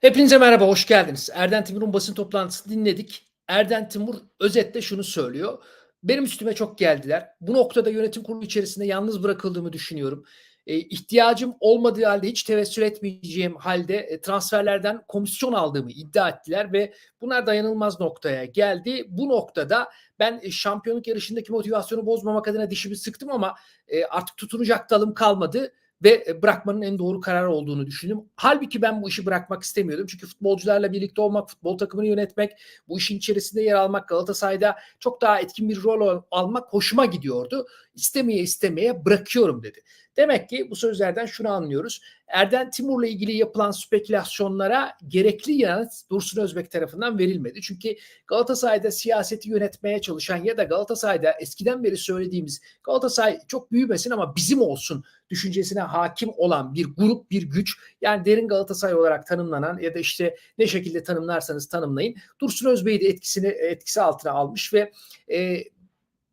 Hepinize merhaba, hoş geldiniz. Erden Timur'un basın toplantısını dinledik. Erden Timur özetle şunu söylüyor. Benim üstüme çok geldiler. Bu noktada yönetim kurulu içerisinde yalnız bırakıldığımı düşünüyorum. E, ihtiyacım olmadığı halde hiç tevessül etmeyeceğim halde e, transferlerden komisyon aldığımı iddia ettiler ve bunlar dayanılmaz noktaya geldi. Bu noktada ben e, şampiyonluk yarışındaki motivasyonu bozmamak adına dişimi sıktım ama e, artık tutunacak dalım kalmadı ve e, bırakmanın en doğru karar olduğunu düşündüm. Halbuki ben bu işi bırakmak istemiyordum. Çünkü futbolcularla birlikte olmak, futbol takımını yönetmek, bu işin içerisinde yer almak, Galatasaray'da çok daha etkin bir rol almak hoşuma gidiyordu. İstemeye istemeye bırakıyorum dedi. Demek ki bu sözlerden şunu anlıyoruz. Erden Timur'la ilgili yapılan spekülasyonlara gerekli yanıt Dursun Özbek tarafından verilmedi. Çünkü Galatasaray'da siyaseti yönetmeye çalışan ya da Galatasaray'da eskiden beri söylediğimiz Galatasaray çok büyümesin ama bizim olsun düşüncesine hakim olan bir grup, bir güç yani derin Galatasaray olarak tanımlanan ya da işte ne şekilde tanımlarsanız tanımlayın. Dursun Özbey'i de etkisini etkisi altına almış ve e,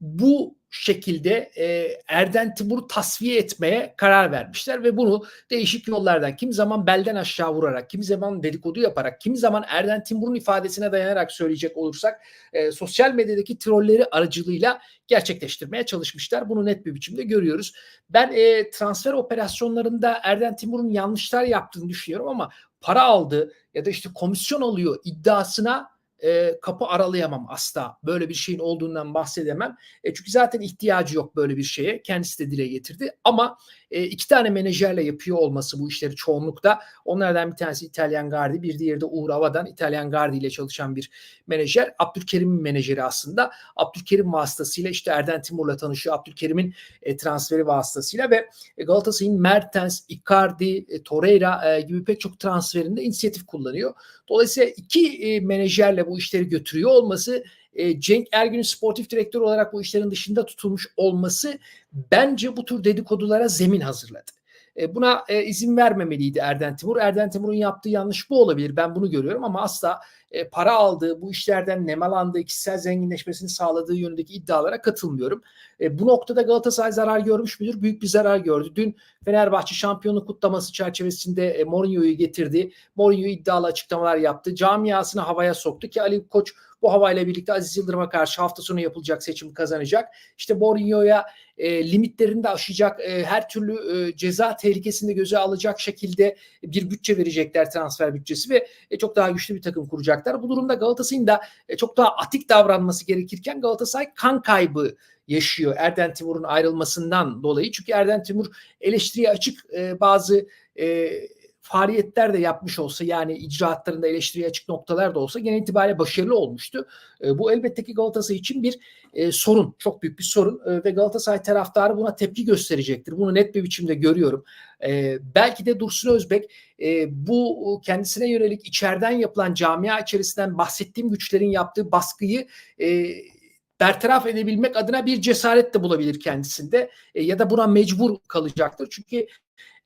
bu şekilde e, Erden Timur'u tasfiye etmeye karar vermişler ve bunu değişik yollardan kimi zaman belden aşağı vurarak, kimi zaman dedikodu yaparak, kimi zaman Erden Timur'un ifadesine dayanarak söyleyecek olursak e, sosyal medyadaki trolleri aracılığıyla gerçekleştirmeye çalışmışlar. Bunu net bir biçimde görüyoruz. Ben e, transfer operasyonlarında Erden Timur'un yanlışlar yaptığını düşünüyorum ama para aldı ya da işte komisyon alıyor iddiasına e, kapı aralayamam asla. Böyle bir şeyin olduğundan bahsedemem. E, çünkü zaten ihtiyacı yok böyle bir şeye. Kendisi de dile getirdi. Ama e, iki tane menajerle yapıyor olması bu işleri çoğunlukta. Onlardan bir tanesi İtalyan Gardi, bir diğeri de Uğur Ava'dan İtalyan Gardi ile çalışan bir menajer. Abdülkerim'in menajeri aslında. Abdülkerim vasıtasıyla işte Erden Timur'la tanışıyor. Abdülkerim'in e, transferi vasıtasıyla ve e, Galatasaray'ın Mertens, Icardi, e, Torreira e, gibi pek çok transferinde inisiyatif kullanıyor. Dolayısıyla iki e, menajerle bu işleri götürüyor olması e, Cenk Ergün'ün sportif direktör olarak bu işlerin dışında tutulmuş olması bence bu tür dedikodulara zemin hazırladı. E, buna e, izin vermemeliydi Erden Timur. Erden Timur'un yaptığı yanlış bu olabilir. Ben bunu görüyorum ama asla e, para aldığı, bu işlerden nemalandığı, kişisel zenginleşmesini sağladığı yönündeki iddialara katılmıyorum. E, bu noktada Galatasaray zarar görmüş müdür? Büyük bir zarar gördü. Dün Fenerbahçe şampiyonluk kutlaması çerçevesinde e, Mourinho'yu getirdi. Mourinho iddialı açıklamalar yaptı. Camiasını havaya soktu ki Ali Koç bu havayla birlikte Aziz Yıldırım'a karşı hafta sonu yapılacak seçimi kazanacak. İşte Mourinho'ya e, limitlerini de aşacak, e, her türlü e, ceza tehlikesini göze alacak şekilde bir bütçe verecekler transfer bütçesi ve e, çok daha güçlü bir takım kuracaklar. Bu durumda Galatasaray'ın da e, çok daha atik davranması gerekirken Galatasaray kan kaybı yaşıyor Erden Timur'un ayrılmasından dolayı. Çünkü Erden Timur eleştiriye açık e, bazı e, faaliyetler de yapmış olsa yani icraatlarında eleştiriye açık noktalar da olsa genel itibariyle başarılı olmuştu. E, bu elbette ki Galatasaray için bir e, sorun, çok büyük bir sorun e, ve Galatasaray taraftarı buna tepki gösterecektir. Bunu net bir biçimde görüyorum. E, belki de Dursun Özbek e, bu kendisine yönelik içeriden yapılan camia içerisinden bahsettiğim güçlerin yaptığı baskıyı e, bertaraf edebilmek adına bir cesaret de bulabilir kendisinde e, ya da buna mecbur kalacaktır. Çünkü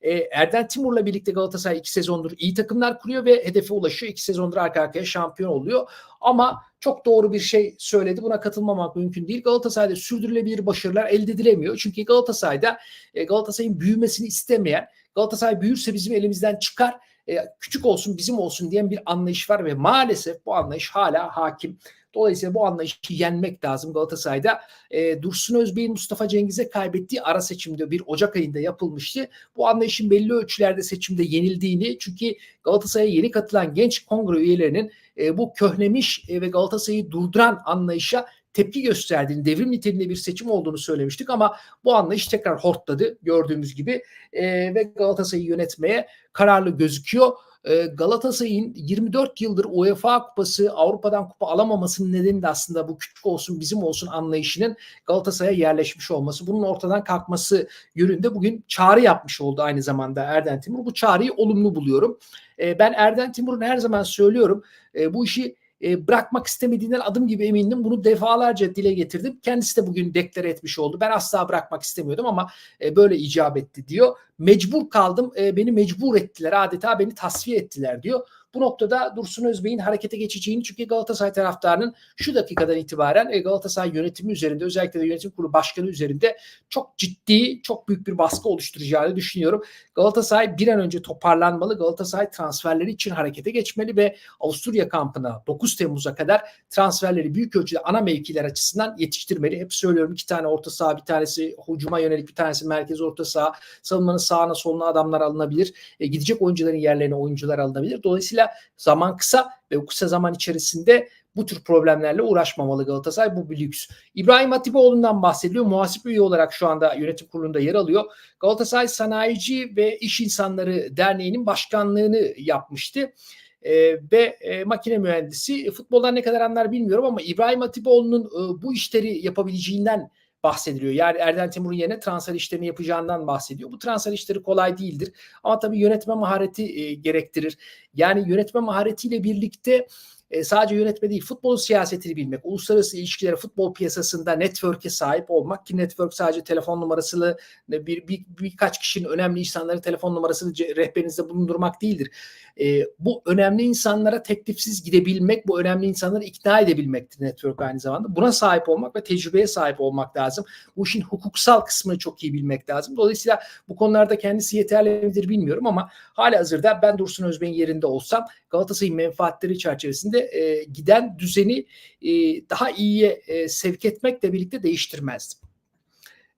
e, Erden Timur'la birlikte Galatasaray iki sezondur iyi takımlar kuruyor ve hedefe ulaşıyor. İki sezondur arka arkaya şampiyon oluyor. Ama çok doğru bir şey söyledi. Buna katılmamak mümkün değil. Galatasaray'da sürdürülebilir başarılar elde edilemiyor. Çünkü Galatasaray'da e, Galatasaray'ın büyümesini istemeyen, Galatasaray büyürse bizim elimizden çıkar, e, küçük olsun bizim olsun diyen bir anlayış var ve maalesef bu anlayış hala hakim. Dolayısıyla bu anlayışı yenmek lazım Galatasaray'da. E, Dursun Özbey'in Mustafa Cengiz'e kaybettiği ara seçimde bir Ocak ayında yapılmıştı. Bu anlayışın belli ölçülerde seçimde yenildiğini çünkü Galatasaray'a yeni katılan genç kongre üyelerinin e, bu köhnemiş e, ve Galatasaray'ı durduran anlayışa tepki gösterdiğini, devrim niteliğinde bir seçim olduğunu söylemiştik ama bu anlayış tekrar hortladı gördüğümüz gibi e, ve Galatasaray'ı yönetmeye kararlı gözüküyor. Ee, Galatasaray'ın 24 yıldır UEFA kupası Avrupa'dan kupa alamamasının nedeni de aslında bu küçük olsun bizim olsun anlayışının Galatasaray'a yerleşmiş olması. Bunun ortadan kalkması yönünde bugün çağrı yapmış oldu aynı zamanda Erden Timur. Bu çağrıyı olumlu buluyorum. Ee, ben Erden Timur'un her zaman söylüyorum e, bu işi e, bırakmak istemediğinden adım gibi emindim. Bunu defalarca dile getirdim. Kendisi de bugün deklare etmiş oldu. Ben asla bırakmak istemiyordum ama e, böyle icap etti diyor. mecbur kaldım. E, beni mecbur ettiler. Adeta beni tasfiye ettiler diyor. Bu noktada Dursun Özbey'in harekete geçeceğini çünkü Galatasaray taraftarının şu dakikadan itibaren e, Galatasaray yönetimi üzerinde özellikle de yönetim kurulu başkanı üzerinde çok ciddi, çok büyük bir baskı oluşturacağını düşünüyorum. Galatasaray bir an önce toparlanmalı. Galatasaray transferleri için harekete geçmeli ve Avusturya kampına 9 Temmuz'a kadar transferleri büyük ölçüde ana mevkiler açısından yetiştirmeli. Hep söylüyorum iki tane orta saha, bir tanesi hücuma yönelik, bir tanesi merkez orta saha. Savunmanın sağına soluna adamlar alınabilir. E, gidecek oyuncuların yerlerine oyuncular alınabilir. Dolayısıyla zaman kısa ve bu kısa zaman içerisinde bu tür problemlerle uğraşmamalı Galatasaray. Bu bir lüks. İbrahim Hatipoğlu'ndan bahsediliyor. Muhasip üye olarak şu anda yönetim kurulunda yer alıyor. Galatasaray Sanayici ve İş İnsanları Derneği'nin başkanlığını yapmıştı. E, ve e, makine mühendisi futboldan ne kadar anlar bilmiyorum ama İbrahim Hatipoğlu'nun e, bu işleri yapabileceğinden bahsediliyor. Yani Erden Timur'un yerine transfer işlerini yapacağından bahsediyor. Bu transfer işleri kolay değildir. Ama tabii yönetme mahareti e, gerektirir. Yani yönetme maharetiyle birlikte e, sadece yönetme değil futbol siyasetini bilmek, uluslararası ilişkileri futbol piyasasında network'e sahip olmak ki network sadece telefon numarasını bir, bir birkaç kişinin önemli insanların telefon numarasını rehberinizde bulundurmak değildir. E, bu önemli insanlara teklifsiz gidebilmek, bu önemli insanları ikna edebilmektir network aynı zamanda. Buna sahip olmak ve tecrübeye sahip olmak lazım. Bu işin hukuksal kısmını çok iyi bilmek lazım. Dolayısıyla bu konularda kendisi yeterli midir bilmiyorum ama hala hazırda ben Dursun Özbey'in yerinde olsam Galatasaray'ın menfaatleri çerçevesinde e, giden düzeni e, daha iyiye e, sevk etmekle birlikte değiştirmezdim.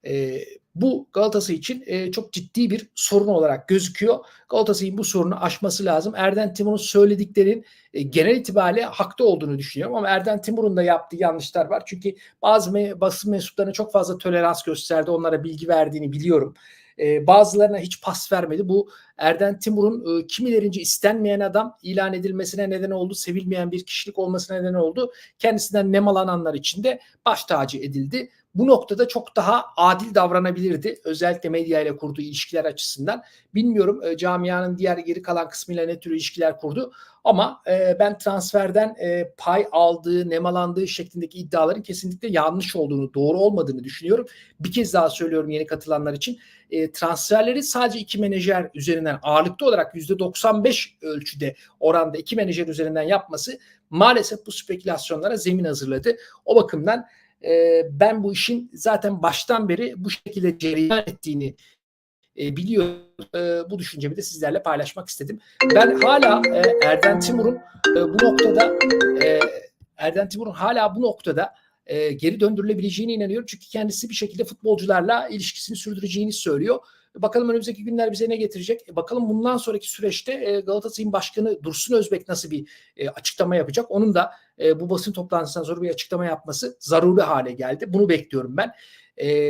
E, bu Galatasaray için e, çok ciddi bir sorun olarak gözüküyor. Galatasaray'ın bu sorunu aşması lazım. Erden Timur'un söylediklerin e, genel itibariyle hakta olduğunu düşünüyorum ama Erden Timur'un da yaptığı yanlışlar var. Çünkü bazı me- basın mensuplarına çok fazla tolerans gösterdi. Onlara bilgi verdiğini biliyorum. E, bazılarına hiç pas vermedi. Bu Erden Timur'un e, kimilerince istenmeyen adam ilan edilmesine neden oldu. Sevilmeyen bir kişilik olmasına neden oldu. Kendisinden nemalananlar için de baş tacı edildi bu noktada çok daha adil davranabilirdi. Özellikle medya ile kurduğu ilişkiler açısından. Bilmiyorum e, camianın diğer geri kalan kısmıyla ne tür ilişkiler kurdu. Ama e, ben transferden e, pay aldığı, nemalandığı şeklindeki iddiaların kesinlikle yanlış olduğunu, doğru olmadığını düşünüyorum. Bir kez daha söylüyorum yeni katılanlar için. E, transferleri sadece iki menajer üzerinden ağırlıklı olarak %95 ölçüde oranda iki menajer üzerinden yapması maalesef bu spekülasyonlara zemin hazırladı. O bakımdan e, ben bu işin zaten baştan beri bu şekilde cereyan ettiğini e, biliyorum. E, bu düşüncemi de sizlerle paylaşmak istedim. Ben hala e, Erden Timur'un e, bu noktada e, Erden Timur'un hala bu noktada e, geri döndürülebileceğine inanıyorum. Çünkü kendisi bir şekilde futbolcularla ilişkisini sürdüreceğini söylüyor. Bakalım önümüzdeki günler bize ne getirecek? E, bakalım bundan sonraki süreçte e, Galatasaray'ın başkanı Dursun Özbek nasıl bir e, açıklama yapacak? Onun da e, bu basın toplantısından sonra bir açıklama yapması zaruri hale geldi. Bunu bekliyorum ben.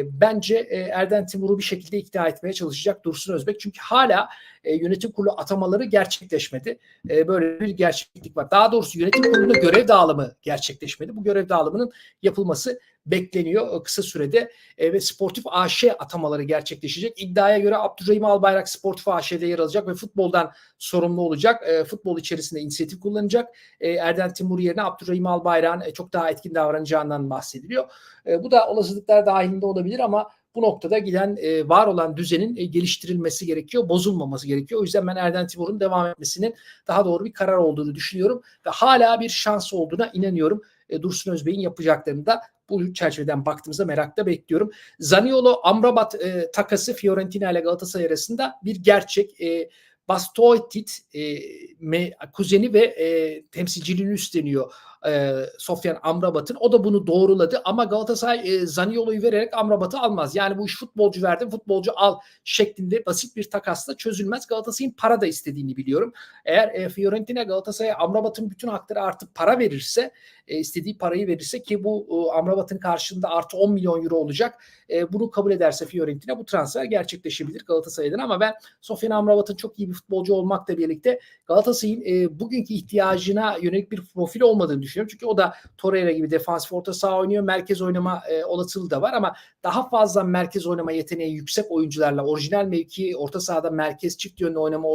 Bence e, Erden Timur'u bir şekilde ikna etmeye çalışacak Dursun Özbek. Çünkü hala yönetim kurulu atamaları gerçekleşmedi. Böyle bir gerçeklik var. Daha doğrusu yönetim kurulunda görev dağılımı gerçekleşmedi. Bu görev dağılımının yapılması bekleniyor kısa sürede e, ve Sportif AŞ atamaları gerçekleşecek. İddiaya göre Abdurrahim Albayrak Sportif AŞ'de yer alacak ve futboldan sorumlu olacak. E, futbol içerisinde inisiyatif kullanacak. E, Erden Timur yerine Abdurrahim Albayrak'ın e, çok daha etkin davranacağından bahsediliyor. E, bu da olasılıklar dahilinde olabilir ama bu noktada giden e, var olan düzenin e, geliştirilmesi gerekiyor, bozulmaması gerekiyor. O yüzden ben Erden Timur'un devam etmesinin daha doğru bir karar olduğunu düşünüyorum ve hala bir şans olduğuna inanıyorum. E, Dursun Özbey'in yapacaklarını da bu çerçeveden baktığımızda merakla bekliyorum. Zaniolo Amrabat e, takası Fiorentina ile Galatasaray arasında bir gerçek. E, Bastoitit e, me, kuzeni ve e, temsilciliğini üstleniyor e, Sofyan Amrabat'ın. O da bunu doğruladı ama Galatasaray e, Zaniolo'yu vererek Amrabat'ı almaz. Yani bu iş futbolcu verdim, futbolcu al şeklinde basit bir takasla çözülmez. Galatasaray'ın para da istediğini biliyorum. Eğer e, Fiorentina Galatasaray'a Amrabat'ın bütün hakları artık para verirse, e, istediği parayı verirse ki bu e, Amrabat'ın karşılığında artı 10 milyon euro olacak. E, bunu kabul ederse Fiorentina bu transfer gerçekleşebilir Galatasaray'dan ama ben Sofyan Amrabat'ın çok iyi bir futbolcu olmakla birlikte Galatasaray'ın e, bugünkü ihtiyacına yönelik bir profil olmadığını düşünüyorum. Çünkü o da Torreira gibi defansif orta saha oynuyor. Merkez oynama e, olasılığı da var ama daha fazla merkez oynama yeteneği yüksek oyuncularla orijinal mevki orta sahada merkez çift yönlü oynama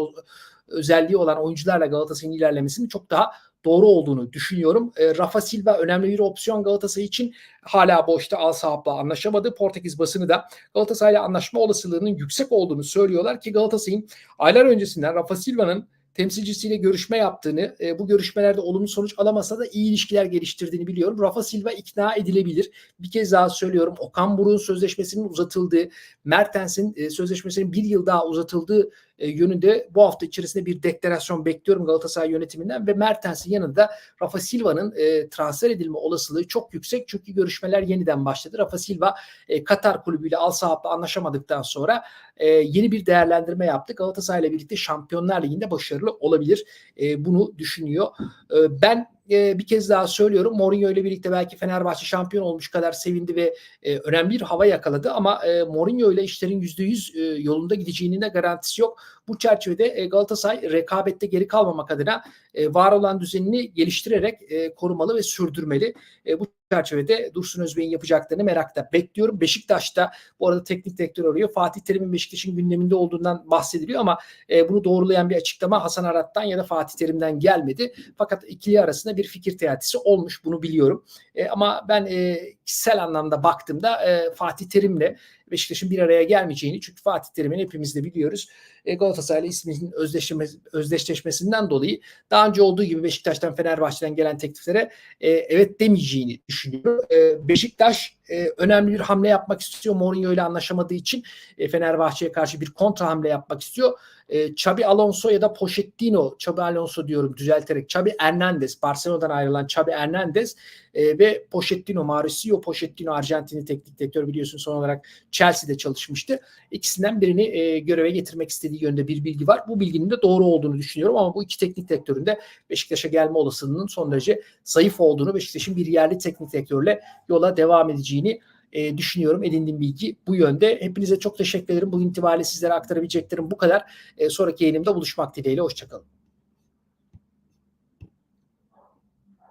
özelliği olan oyuncularla Galatasaray'ın ilerlemesini çok daha doğru olduğunu düşünüyorum. E, Rafa Silva önemli bir opsiyon Galatasaray için hala boşta Al Saab'la anlaşamadı. Portekiz basını da Galatasaray'la anlaşma olasılığının yüksek olduğunu söylüyorlar ki Galatasaray'ın aylar öncesinden Rafa Silva'nın temsilcisiyle görüşme yaptığını, e, bu görüşmelerde olumlu sonuç alamasa da iyi ilişkiler geliştirdiğini biliyorum. Rafa Silva ikna edilebilir. Bir kez daha söylüyorum. Okan Buruk'un sözleşmesinin uzatıldığı, Mertens'in e, sözleşmesinin bir yıl daha uzatıldığı e, yönünde bu hafta içerisinde bir deklarasyon bekliyorum Galatasaray yönetiminden ve Mertens'in yanında Rafa Silva'nın e, transfer edilme olasılığı çok yüksek çünkü görüşmeler yeniden başladı. Rafa Silva e, Katar kulübüyle Al Saad'la anlaşamadıktan sonra e, yeni bir değerlendirme yaptı. Galatasaray ile birlikte Şampiyonlar Ligi'nde başarılı olabilir. E, bunu düşünüyor. E, ben e, bir kez daha söylüyorum Mourinho ile birlikte belki Fenerbahçe şampiyon olmuş kadar sevindi ve e, önemli bir hava yakaladı ama e, Mourinho ile işlerin %100 e, yolunda gideceğinin de garantisi yok. Bu çerçevede e, Galatasaray rekabette geri kalmamak adına e, var olan düzenini geliştirerek e, korumalı ve sürdürmeli. E, bu çerçevede Dursun Özbey'in yapacaklarını merakla bekliyorum. Beşiktaş'ta bu arada teknik direktör arıyor. Fatih Terim'in Beşiktaş'ın gündeminde olduğundan bahsediliyor ama bunu doğrulayan bir açıklama Hasan Arat'tan ya da Fatih Terim'den gelmedi. Fakat ikili arasında bir fikir teatisi olmuş bunu biliyorum. Ama ben kişisel anlamda baktığımda e, Fatih Terim'le Beşiktaş'ın bir araya gelmeyeceğini çünkü Fatih Terim'in hepimiz de biliyoruz. E, Galatasaray'la isminin özdeşleşme, özdeşleşmesinden dolayı daha önce olduğu gibi Beşiktaş'tan Fenerbahçe'den gelen tekliflere e, evet demeyeceğini düşünüyorum. E, Beşiktaş e, önemli bir hamle yapmak istiyor. Mourinho ile anlaşamadığı için e, Fenerbahçe'ye karşı bir kontra hamle yapmak istiyor. E, Xabi Alonso ya da Pochettino, Xabi Alonso diyorum düzelterek, Xabi Hernandez, Barcelona'dan ayrılan Xabi Hernandez e, ve Pochettino, Mauricio Pochettino Arjantinli teknik direktör biliyorsun son olarak Chelsea'de çalışmıştı. İkisinden birini e, göreve getirmek istediği yönde bir bilgi var. Bu bilginin de doğru olduğunu düşünüyorum ama bu iki teknik direktörün de Beşiktaş'a gelme olasılığının son derece zayıf olduğunu, Beşiktaş'ın bir yerli teknik direktörle yola devam edeceğini e, düşünüyorum. Edindiğim bilgi bu yönde. Hepinize çok teşekkür ederim. Bugün itibariyle sizlere aktarabileceklerim bu kadar. E, sonraki yayınımda buluşmak dileğiyle. Hoşçakalın.